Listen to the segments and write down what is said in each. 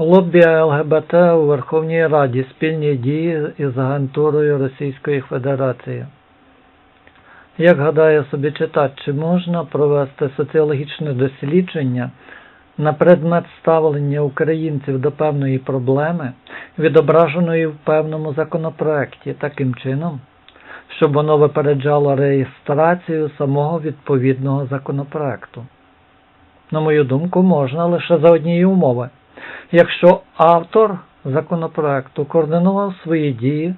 Лоббі ЛГБТ у Верховній Раді спільні дії із агентурою Російської Федерації. Як гадає собі читач, чи можна провести соціологічне дослідження на предмет ставлення українців до певної проблеми, відображеної в певному законопроекті, таким чином, щоб воно випереджало реєстрацію самого відповідного законопроекту? На мою думку, можна лише за однієї умови. Якщо автор законопроекту координував свої дії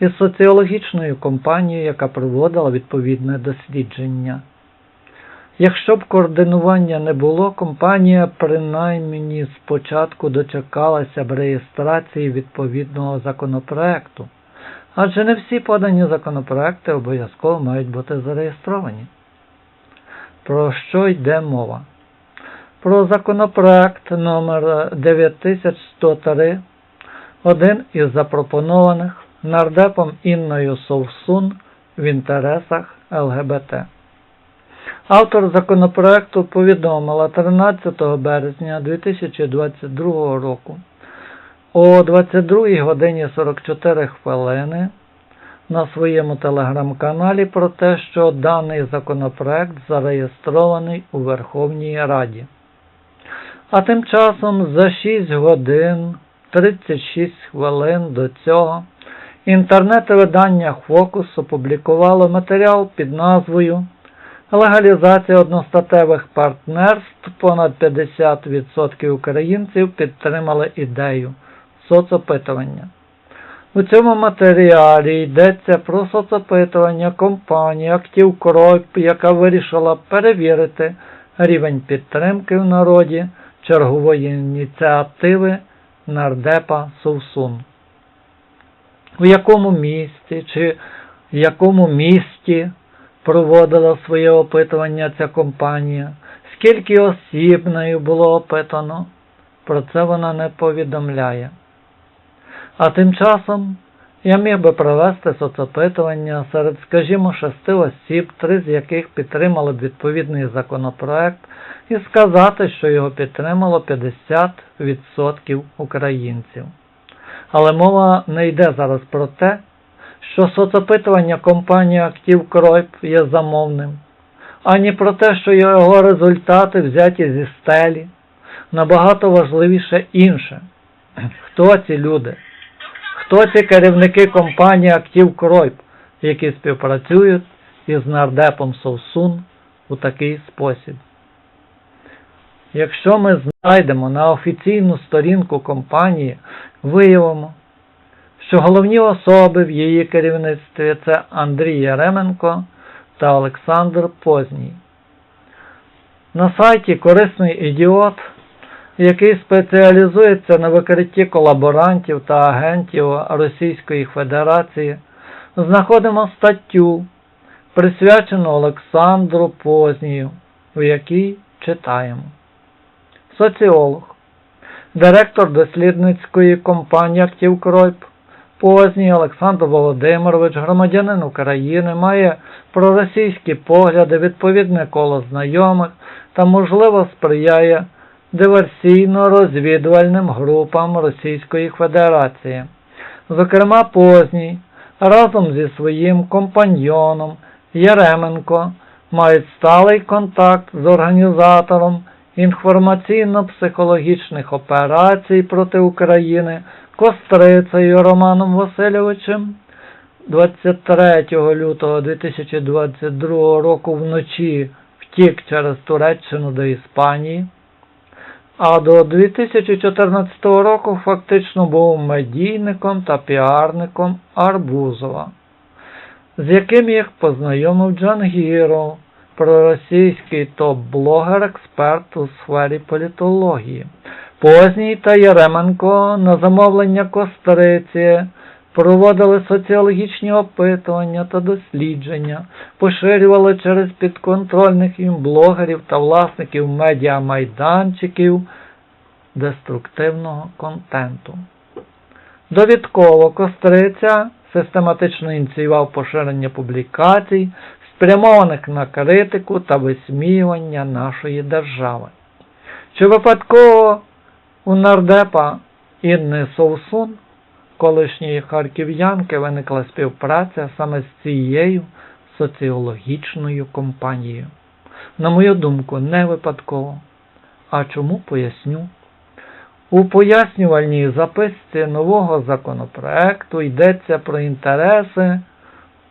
із соціологічною компанією, яка проводила відповідне дослідження. Якщо б координування не було, компанія принаймні спочатку дочекалася б реєстрації відповідного законопроекту, адже не всі подані законопроекти обов'язково мають бути зареєстровані. Про що йде мова? Про законопроект номер 9103, один із запропонованих нардепом Інною Совсун в інтересах ЛГБТ. Автор законопроекту повідомила 13 березня 2022 року о 22 годині 44 хвилини на своєму телеграм-каналі про те, що даний законопроект зареєстрований у Верховній Раді. А тим часом за 6 годин 36 хвилин до цього інтернет-видання Фокус опублікувало матеріал під назвою Легалізація одностатевих партнерств. Понад 50% українців підтримали ідею соцопитування. У цьому матеріалі йдеться про соцопитування компанії Актив Кройп, яка вирішила перевірити рівень підтримки в народі чергової ініціативи нардепа Совсун. У якому місті чи в якому місті проводила своє опитування ця компанія, скільки осіб нею було опитано, про це вона не повідомляє. А тим часом я міг би провести соцопитування серед, скажімо, шести осіб, три з яких підтримали б відповідний законопроект, і сказати, що його підтримало 50% українців. Але мова не йде зараз про те, що соцопитування компанії Актив Кройп є замовним, ані про те, що його результати взяті зі стелі. Набагато важливіше інше. Хто ці люди? Хто ці керівники компанії Актив Кройп, які співпрацюють із нардепом Совсун у такий спосіб? Якщо ми знайдемо на офіційну сторінку компанії, виявимо, що головні особи в її керівництві це Андрій Яременко та Олександр Позній. На сайті Корисний ідіот, який спеціалізується на викритті колаборантів та агентів Російської Федерації, знаходимо статтю, присвячену Олександру Познію, в якій читаємо. Соціолог, директор дослідницької компанії Актив Кройп, Позній Олександр Володимирович, громадянин України, має проросійські погляди, відповідне коло знайомих та, можливо, сприяє диверсійно-розвідувальним групам Російської Федерації. Зокрема, Позній разом зі своїм компаньйоном Яременко мають сталий контакт з організатором інформаційно-психологічних операцій проти України Кострицею Романом Васильовичем 23 лютого 2022 року вночі втік через Туреччину до Іспанії, а до 2014 року фактично був медійником та піарником Арбузова, з яким їх познайомив Джангіров, проросійський топ-блогер-експерт у сфері політології. Позній та Яременко на замовлення Костриці проводили соціологічні опитування та дослідження, поширювали через підконтрольних їм блогерів та власників медіамайданчиків деструктивного контенту. Довідково Костриця систематично ініціював поширення публікацій, спрямованих на критику та висміювання нашої держави. Чи випадково У нардепа Інни Совсун, колишньої харків'янки, виникла співпраця саме з цією соціологічною компанією. На мою думку, не випадково. А чому поясню? У пояснювальній записці нового законопроекту йдеться про інтереси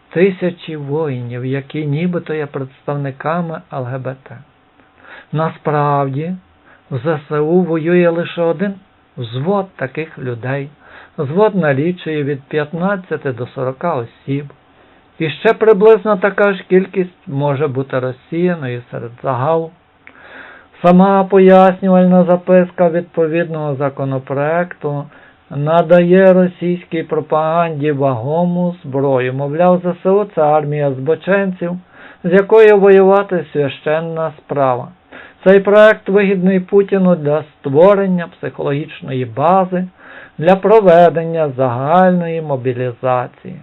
тисячі воїнів, які нібито є представниками ЛГБТ. Насправді, в ЗСУ воює лише один взвод таких людей. Взвод налічує від 15 до 40 осіб. І ще приблизно така ж кількість може бути розсіяною серед загалу. Сама пояснювальна записка відповідного законопроекту надає російській пропаганді вагому зброю. Мовляв, ЗСУ це армія збоченців, з якою воювати священна справа. Цей проект вигідний Путіну для створення психологічної бази для проведення загальної мобілізації.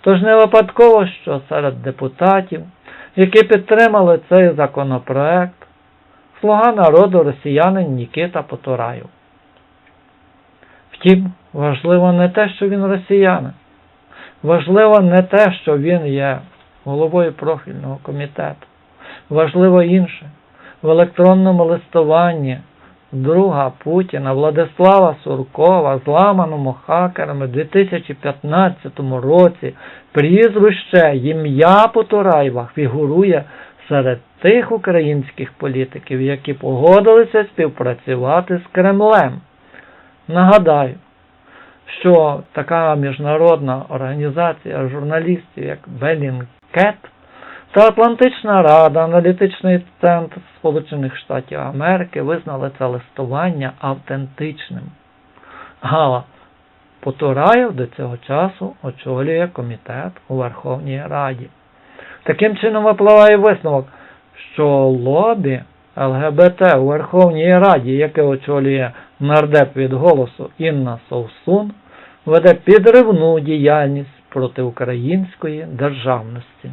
Тож не випадково, що серед депутатів, які підтримали цей законопроект, слуга народу росіянин Нікіта Потураєв. Втім, важливо не те, що він росіянин. Важливо не те, що він є головою профільного комітету. Важливо інше. В електронному листуванні друга Путіна Владислава Суркова, зламаному хакерами в 2015 році, прізвище ім'я Потураєва фігурує серед тих українських політиків, які погодилися співпрацювати з Кремлем. Нагадаю, що така міжнародна організація журналістів, як Bellingcat та Атлантична Рада, аналітичний центр Сполучених Штатів Америки визнали це листування автентичним. Гала Потураєв до цього часу очолює комітет у Верховній Раді. Таким чином випливає висновок, що лобі ЛГБТ у Верховній Раді, яке очолює нардеп від голосу Інна Совсун, веде підривну діяльність проти української державності.